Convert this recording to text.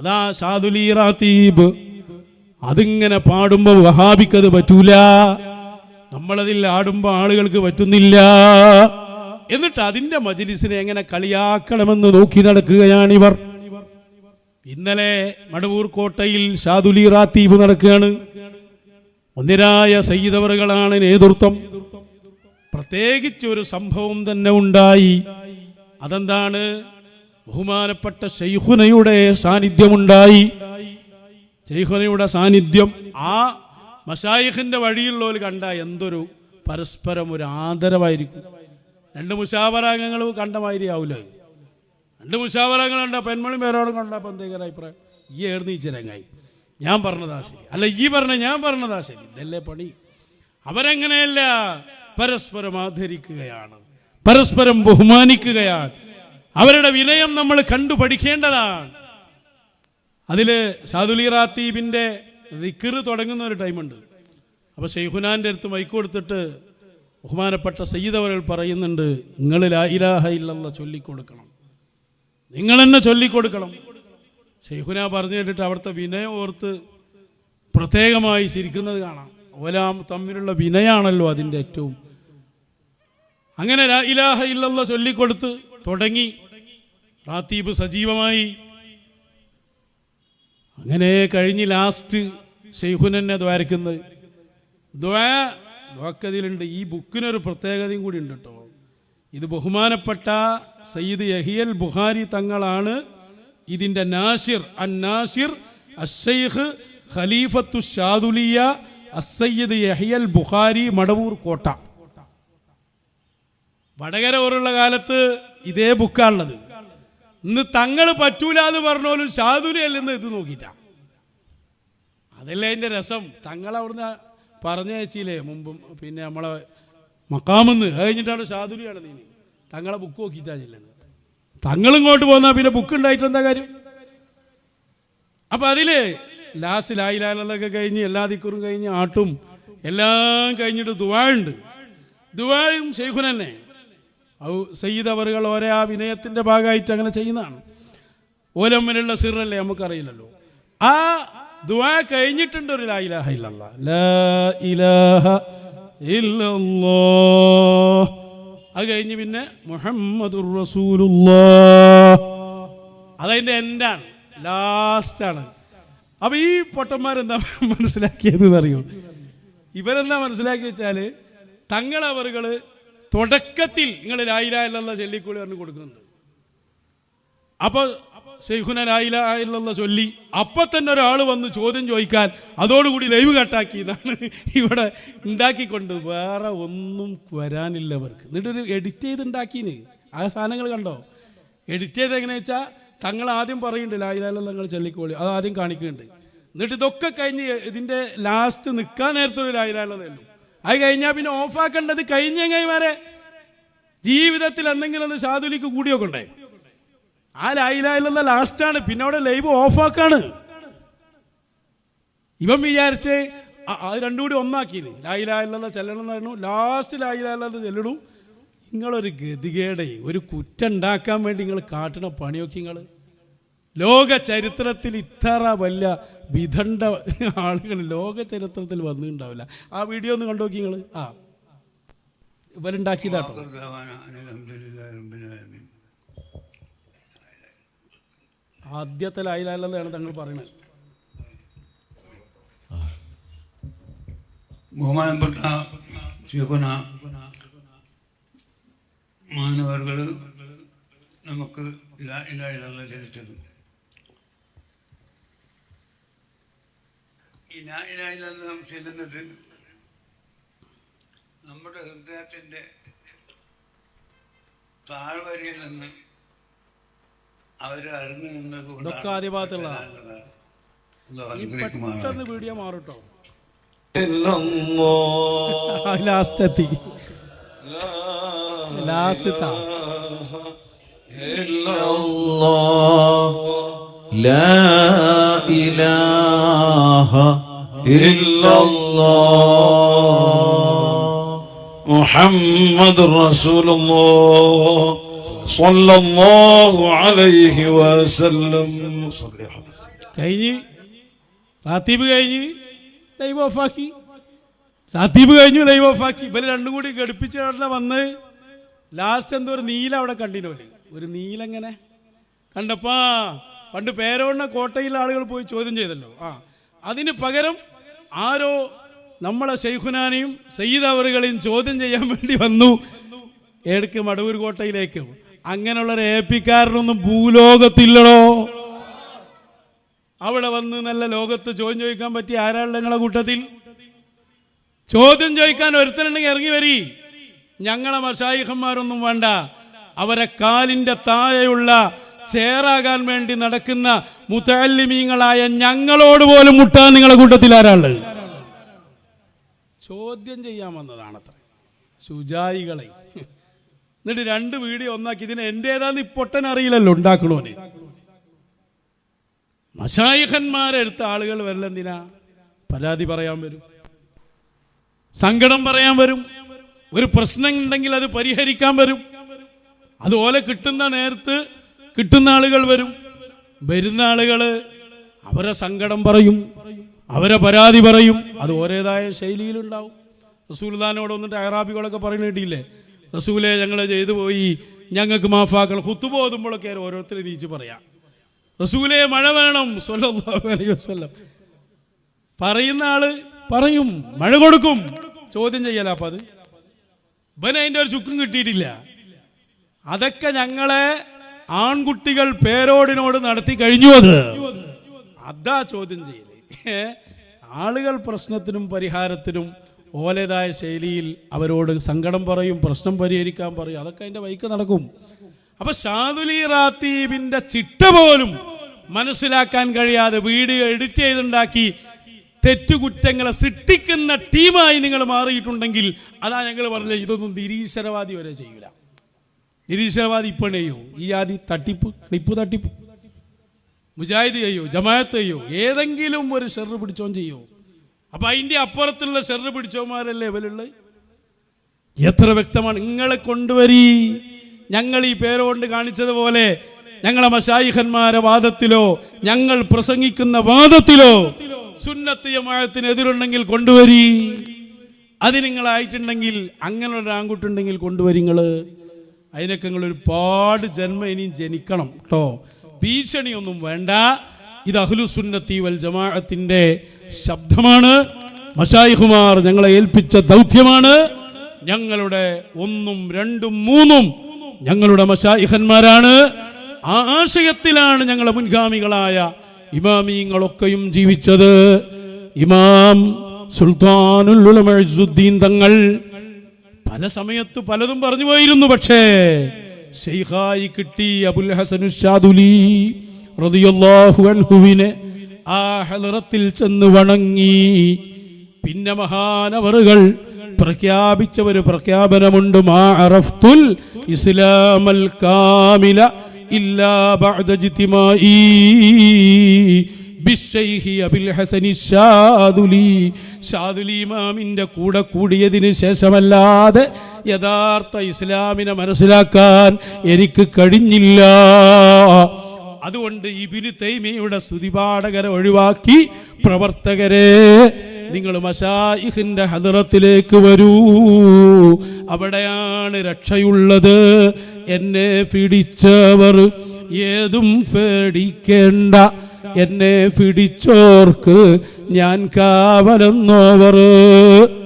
അതാ ഷാദുലി റാത്തീബ്. അതിങ്ങനെ പാടുമ്പോ വഹാബിക്കത് പറ്റൂല. നമ്മളതിൽ ആടുമ്പോ ആളുകൾക്ക് പറ്റുന്നില്ല. എന്നിട്ട് അതിന്റെ മജിലിസിനെ എങ്ങനെ കളിയാക്കണമെന്ന് നോക്കി നടക്കുകയാണിവർ ഇന്നലെ മടവൂർ കോട്ടയിൽ ഷാദുലി റാത്തീബ് നടക്കുകയാണ്. ഒന്നിരായ സയ്യിദവറുകളാണ് നേതൃത്വം. പ്രത്യേകിച്ച് ഒരു സംഭവം തന്നെ ഉണ്ടായി. അതെന്താണ്? ബഹുമാനപ്പെട്ട ഷെയ്ഖുനയുടെ സാന്നിധ്യമുണ്ടായി. ഷെയ്ഖുനയുടെ സാന്നിധ്യം ആ മഷായിഖിന്റെ വഴിയുള്ളവർ കണ്ട എന്തൊരു പരസ്പരം ഒരു ആദരവായിരിക്കും. രണ്ട് മുഷാവരാംഗങ്ങൾ കണ്ട മാതിരി ആവില്ല രണ്ട് മുഷാവരാംഗങ്ങൾ കണ്ട പെൺമണി പേരോടും കണ്ടപ്പോൾ എന്തെങ്കിലും അഭിപ്രായം? ഈ ഏർന്ന് ചിരങ്ങായി. ഞാൻ പറഞ്ഞതാ ശരി. അല്ല ഈ പറഞ്ഞ ഞാൻ പറഞ്ഞതാ ശരി. ഇതല്ലേ പണി? അവരെങ്ങനെയല്ല പരസ്പരം ആദരിക്കുകയാണ്? പരസ്പരം ബഹുമാനിക്കുകയാണ്? അവരുടെ വിനയം നമ്മൾ കണ്ടു പഠിക്കേണ്ടതാണ് അതിൽ ഷാദുലി റാത്തീബിന്റെ ദിക്കറ് തുടങ്ങുന്ന ഒരു ടൈമുണ്ട്. അപ്പോൾ ഷെയ്ഖുനാന്റെ അടുത്ത് മൈക്ക് കൊടുത്തിട്ട് ബഹുമാനപ്പെട്ട സയ്യിദവരൽ പറയുന്നുണ്ട് നിങ്ങൾ ഇലാഹ ഇല്ലല്ല ചൊല്ലിക്കൊടുക്കണം. നിങ്ങൾ തന്നെ ചൊല്ലിക്കൊടുക്കണം. ഷെയ്ഖുന പറഞ്ഞു കേട്ടിട്ട് അവിടുത്തെ വിനയം ഓർത്ത് പ്രത്യേകമായി ചിരിക്കുന്നത് കാണാം. ഓലാം തമ്മിലുള്ള വിനയാണല്ലോ അതിന്റെ ഏറ്റവും. അങ്ങനെ ഇലാഹ ഇല്ലല്ല ചൊല്ലിക്കൊടുത്ത് തുടങ്ങി. റാത്തീബ് സജീവമായി. അങ്ങനെ കഴിഞ്ഞ് ലാസ്റ്റ് ഷെയ്ഖുനെന്നെ ദ്വാരക്കുന്നത്. ദ്വാ ദ്വാക്കതിലുണ്ട്. ഈ ബുക്കിനൊരു പ്രത്യേകതയും കൂടി ഉണ്ട് കേട്ടോ ഇത് ബഹുമാനപ്പെട്ട സയ്യിദ് യഹിയൽ ബുഹാരി തങ്ങളാണ് ഇതിന്റെ നാഷിർ അൻ നാഷിർ അഷൈഖ് ഖലീഫത്തു ഷാദുലിയ അസയ്യിദ് യഹിയൽ ബുഹാരി മടവൂർ കോട്ട. വടകര പോലുള്ള കാലത്ത് ഇതേ ബുക്കാണുള്ളത്. ഇന്ന് തങ്ങൾ പറ്റൂല എന്ന് പറഞ്ഞോലും ഷാദുലി അല്ലെന്ന് ഇത് നോക്കിയിട്ട. അതല്ലേ അതിന്റെ രസം. തങ്ങൾ അവിടുന്ന് പറഞ്ഞയച്ചില്ലേ മുമ്പും പിന്നെ നമ്മളെ മക്കാമെന്ന്. കഴിഞ്ഞിട്ടാണ് ഷാദുലിയാണ് നീ തങ്ങളെ ബുക്ക് നോക്കിയിട്ടാണ് തങ്ങൾ ഇങ്ങോട്ട് പോന്നാൽ പിന്നെ ബുക്ക് ഉണ്ടായിട്ട് എന്താ കാര്യം? അപ്പൊ അതിൽ ലാസ്റ്റ് ലായിലാലൊക്കെ കഴിഞ്ഞ് എല്ലാ ദിക്കറും കഴിഞ്ഞ് ആട്ടും എല്ലാം കഴിഞ്ഞിട്ട് ദുബായുണ്ട് ദുബായും ഷെയ്ഖുൻ തന്നെ ഔ സയ്യിദ് ഓരോ ആ വിനയത്തിന്റെ ഭാഗമായിട്ട് അങ്ങനെ ചെയ്യുന്നതാണ്. ഓലമ്മലുള്ള സിറല്ലേ നമുക്കറിയില്ലല്ലോ. ആ ദുആ കഴിഞ്ഞിട്ടുണ്ട് ഒരു ലാ ഇലാഹ ഇല്ലല്ലാ. ലാ ഇലാഹ അത് കഴിഞ്ഞ് പിന്നെ മുഹമ്മദുർ അതതിന്റെ എൻഡാണ് ലാസ്റ്റാണ്. അപ്പൊ ഈ പൊട്ടന്മാരെന്താ മനസ്സിലാക്കിയത് അറിയോ ഇവരെന്താ മനസ്സിലാക്കി വെച്ചാൽ തങ്ങളവറുകൾ തുടക്കത്തിൽ നിങ്ങൾ ലായില ചൊല്ലിക്കൂടി പറഞ്ഞു കൊടുക്കുന്നുണ്ട്. അപ്പൊ ശൈഖുന ലായില ചൊല്ലി അപ്പൊ തന്നെ ഒരാൾ വന്ന് ചോദ്യം ചോദിക്കാൻ അതോടുകൂടി ലൈവ് കട്ടാക്കി എന്നാണ് ഇവിടെ ഉണ്ടാക്കിക്കൊണ്ട് വേറെ ഒന്നും വരാനില്ല അവർക്ക്. എന്നിട്ടൊരു എഡിറ്റ് ചെയ്ത് ഉണ്ടാക്കീന്. ആ സാധനങ്ങൾ കണ്ടോ? എഡിറ്റ് ചെയ്ത് എങ്ങനെയാ വെച്ചാൽ തങ്ങൾ ആദ്യം പറയുന്നുണ്ട് ലായിലാല തങ്ങൾ ചൊല്ലിക്കോളി അത് ആദ്യം കാണിക്കുന്നുണ്ട്. എന്നിട്ട് ഇതൊക്കെ കഴിഞ്ഞ് ഇതിന്റെ ലാസ്റ്റ് നിൽക്കാൻ നേരത്തെ ഒരു ലായിലായുള്ളതേ ഉള്ളൂ. അത് കഴിഞ്ഞാൽ പിന്നെ ഓഫാക്കേണ്ടത് വരെ ജീവിതത്തിൽ എന്തെങ്കിലും ഒന്ന് ഷാദുലിക്ക് കൂടിയൊക്കെ ഉണ്ടായി ആ ലായിലായിലുള്ള ലാസ്റ്റാണ്. പിന്നെ അവിടെ ലൈവ് ഓഫാക്കാണ്. ഇവൻ വിചാരിച്ച് അത് രണ്ടും കൂടി ഒന്നാക്കിന് ലായിലായുള്ള ചെല്ലണം എന്ന് പറഞ്ഞു ലാസ്റ്റ് ലായിലാള്ളത് ചെല്ലണു. നിങ്ങളൊരു ഗതികേടെ ഒരു കുറ്റം ഉണ്ടാക്കാൻ വേണ്ടി നിങ്ങൾ കാട്ടണ പണിയൊക്കെ നിങ്ങൾ ലോക ചരിത്രത്തിൽ ഇത്ര വലിയ വിധണ്ട ആളുകൾ ലോക ചരിത്രത്തിൽ വന്നിട്ടുണ്ടാവില്ല ആ വീഡിയോ ഒന്ന് കണ്ടു നോക്കി നിങ്ങൾ ആ ആദ്യത്തെ ലായിലല്ലെന്നാണ് തങ്ങൾ പറയുന്നത് ബഹുമാനപ്പെട്ട ശിവന മാനവർകൾ നമുക്ക് ഇല ഇല ഇലകൾ ചരിച്ചത് ഈ നാം ചെല്ലുന്നത്. നമ്മുടെ ഹൃദയത്തിന്റെ താഴ്വരയിൽ നിന്ന് അവർ അറിഞ്ഞു നിന്നത് വീഡിയോ മാറട്ടോ? Last last لا إله إلا الله محمد رسول الله صلى الله عليه وسلم صل يا حبيبي. കഴിഞ്ഞ് റാത്തീബ് കഴിഞ്ഞ് ലൈവ് ഓഫാക്കി റാത്തീബ് കഴിഞ്ഞു ലൈവ് ഓഫാക്കി ഇവര് രണ്ടും കൂടി ഘടിപ്പിച്ച് അവിടെ വന്ന് ലാസ്റ്റ് എന്തോ ഒരു നീല അവിടെ കണ്ടിനോല് ഒരു നീല എങ്ങനെ കണ്ടപ്പാ പണ്ട് പേരോണ്ണ കോട്ടയിൽ ആളുകൾ പോയി ചോദ്യം ചെയ്തല്ലോ. ആ അതിന് പകരം ആരോ നമ്മളെ ഷെയ്ഖുനാനെയും സയ്യിദ് അവറുകളെയും ചോദ്യം ചെയ്യാൻ വേണ്ടി വന്നു. ഏടക്ക് മടവൂർ കോട്ടയിലേക്ക്. അങ്ങനെയുള്ളൊരു ഏപ്പിക്കാരനൊന്നും ഭൂലോകത്തില്ലടോ. അവിടെ വന്ന് നല്ല ലോകത്ത് ചോദ്യം ചോദിക്കാൻ പറ്റിയ ആരാളുടെ നിങ്ങളെ കൂട്ടത്തിൽ? ചോദ്യം ചോദിക്കാൻ ഒരുത്തരുണ്ടെങ്കിൽ ഇറങ്ങി വരി. ഞങ്ങളെ മഷായിഹന്മാരൊന്നും വേണ്ട. അവരെ കാലിന്റെ താഴെയുള്ള ചേറാകാൻ വേണ്ടി നടക്കുന്ന മുത്തല്ലിമീങ്ങളായ ഞങ്ങളോട് പോലും മുട്ടാൻ നിങ്ങളെ കൂട്ടത്തിൽ ആരാളുള്ളത് ചോദ്യം ചെയ്യാൻ വന്നതാണത്ര. ശുചായികളെ എന്നിട്ട് രണ്ട് വീഡിയോ ഒന്നാക്കി ഇതിന് എന്റേതാന്ന് ഇപ്പൊട്ടൻ പൊട്ടൻ അറിയില്ലല്ലോ ഉണ്ടാക്കണോന്. മഷായിഖന്മാരെടുത്ത ആളുകൾ വരലെന്തിനാ? പരാതി പറയാൻ വരും. സങ്കടം പറയാൻ വരും. ഒരു പ്രശ്നം ഉണ്ടെങ്കിൽ അത് പരിഹരിക്കാൻ വരും. അതുപോലെ കിട്ടുന്ന നേരത്ത് കിട്ടുന്ന ആളുകൾ വരും. വരുന്ന ആളുകൾ അവരെ സങ്കടം പറയും. അവരെ പരാതി പറയും. അത് ഓരേതായ ശൈലിയിലുണ്ടാവും. റസൂൽദാനോട് വന്നിട്ട് അറാബികളൊക്കെ പറയുന്ന കിട്ടിയില്ലേ റസൂലെ ഞങ്ങൾ ചെയ്തു പോയി. ഞങ്ങൾക്ക് മാഫാക്കൾ കുത്തുപോകുമ്പോഴൊക്കെ ഓരോരുത്തരെ നീച്ച് പറയാം. റസൂലെ മഴ വേണം. അലൈഹി വസല്ലം. പറയുന്ന ആൾ പറയും. മഴ കൊടുക്കും. ചോദ്യം ചെയ്യല അപ്പൊ അത്? ഇവൻ അതിന്റെ ഒരു ചുക്കും കിട്ടിയിട്ടില്ല. അതൊക്കെ ഞങ്ങളെ ആൺകുട്ടികൾ പേരോടിനോട് നടത്തി കഴിഞ്ഞു അത്. അതാ ചോദ്യം ചെയ്യൽ. ആളുകൾ പ്രശ്നത്തിനും പരിഹാരത്തിനും ഓലേതായ ശൈലിയിൽ അവരോട് സങ്കടം പറയും പ്രശ്നം പരിഹരിക്കാൻ പറയും. അതൊക്കെ അതിന്റെ വൈക്ക് നടക്കും. അപ്പൊ ഷാദുലി റാത്തീബിന്റെ ചിട്ട പോലും മനസ്സിലാക്കാൻ കഴിയാതെ വീഡിയോ എഡിറ്റ് ചെയ്തുണ്ടാക്കി തെറ്റുകുറ്റങ്ങളെ സൃഷ്ടിക്കുന്ന ടീമായി നിങ്ങൾ മാറിയിട്ടുണ്ടെങ്കിൽ അതാ ഞങ്ങൾ പറഞ്ഞത്. ഇതൊന്നും നിരീശ്വരവാദി വരെ ചെയ്യൂല. നിരീശ്വരവാദി ഇപ്പം ചെയ്യോ ഈ ആദി തട്ടിപ്പ് ക്ലിപ്പ് തട്ടിപ്പ്. മുജാഹിദ് ചെയ്യോ ജമാഅത്ത് ചെയ്യോ ഏതെങ്കിലും ഒരു ഷെറ് പിടിച്ചോൻ ചെയ്യോ. അപ്പൊ അതിന്റെ അപ്പുറത്തുള്ള ഷെറ് പിടിച്ചോന്മാരല്ലേ ഇവലുള്ളത് എത്ര വ്യക്തമാണ് നിങ്ങളെ കൊണ്ടുവരി. ഞങ്ങൾ ഈ പേരോണ്ട് കാണിച്ചതുപോലെ ഞങ്ങളെ മഷായിഖന്മാരെ വാദത്തിലോ ഞങ്ങൾ പ്രസംഗിക്കുന്ന വാദത്തിലോ സുന്നത്ത് ജമാഅത്തിന് എതിരുണ്ടെങ്കിൽ കൊണ്ടുവരി. അത് നിങ്ങളായിട്ടുണ്ടെങ്കിൽ അങ്ങനെ ഒരു ആൺകുട്ടുണ്ടെങ്കിൽ കൊണ്ടുവരി നിങ്ങൾ അതിനൊക്കെ നിങ്ങൾ ഒരുപാട് ജന്മ ഇനിയും ജനിക്കണം കേട്ടോ ഭീഷണിയൊന്നും വേണ്ട. ഇത് അഹ്ലു സുന്നത്തി വൽ ജമാഅത്തിന്റെ ശബ്ദമാണ്. മഷായിഹുമാർ ഞങ്ങളെ ഏൽപ്പിച്ച ദൗത്യമാണ്. ഞങ്ങളുടെ ഒന്നും രണ്ടും മൂന്നും ഞങ്ങളുടെ മഷായിഹന്മാരാണ് ആ ആശയത്തിലാണ് ഞങ്ങളെ മുൻഗാമികളായ ഇമാമിങ്ങളൊക്കെയും ജീവിച്ചത്. ഇമാം സുൽത്താനുൽ തങ്ങൾ പല സമയത്ത് പലതും പറഞ്ഞു പോയിരുന്നു പക്ഷേ ഷെയ്ഖായി കിട്ടി അബുൽ ഹസനു ഷാദുലി റളിയല്ലാഹു അൻഹുവിനെ. ആ ഹലറത്തിൽ ചെന്ന് വണങ്ങി. പിന്നെ മഹാനവറുകൾ പ്രഖ്യാപിച്ച ഒരു പ്രഖ്യാപനമുണ്ട് മാ അറഫ്തുൽ ഇസ്ലാമൽ കാമില ഇല്ലാ ബഅദ ജിതിമായി ഇമാമിന്റെ കൂടെ കൂടിയതിന് ശേഷമല്ലാതെ യഥാർത്ഥ ഇസ്ലാമിനെ മനസ്സിലാക്കാൻ എനിക്ക് കഴിഞ്ഞില്ല. അതുകൊണ്ട് ഇബിന് തൈമിയുടെ സ്തുതിപാഠകരെ ഒഴിവാക്കി പ്രവർത്തകരെ നിങ്ങൾ മഷായിഹിന്റെ ഹദറത്തിലേക്ക് വരൂ. അവിടെയാണ് രക്ഷയുള്ളത്. എന്നെ പിടിച്ചവർ ഏതും പേടിക്കേണ്ട എന്നെ പിടിച്ചോർക്ക് ഞാൻ കാവലെന്നോവർ.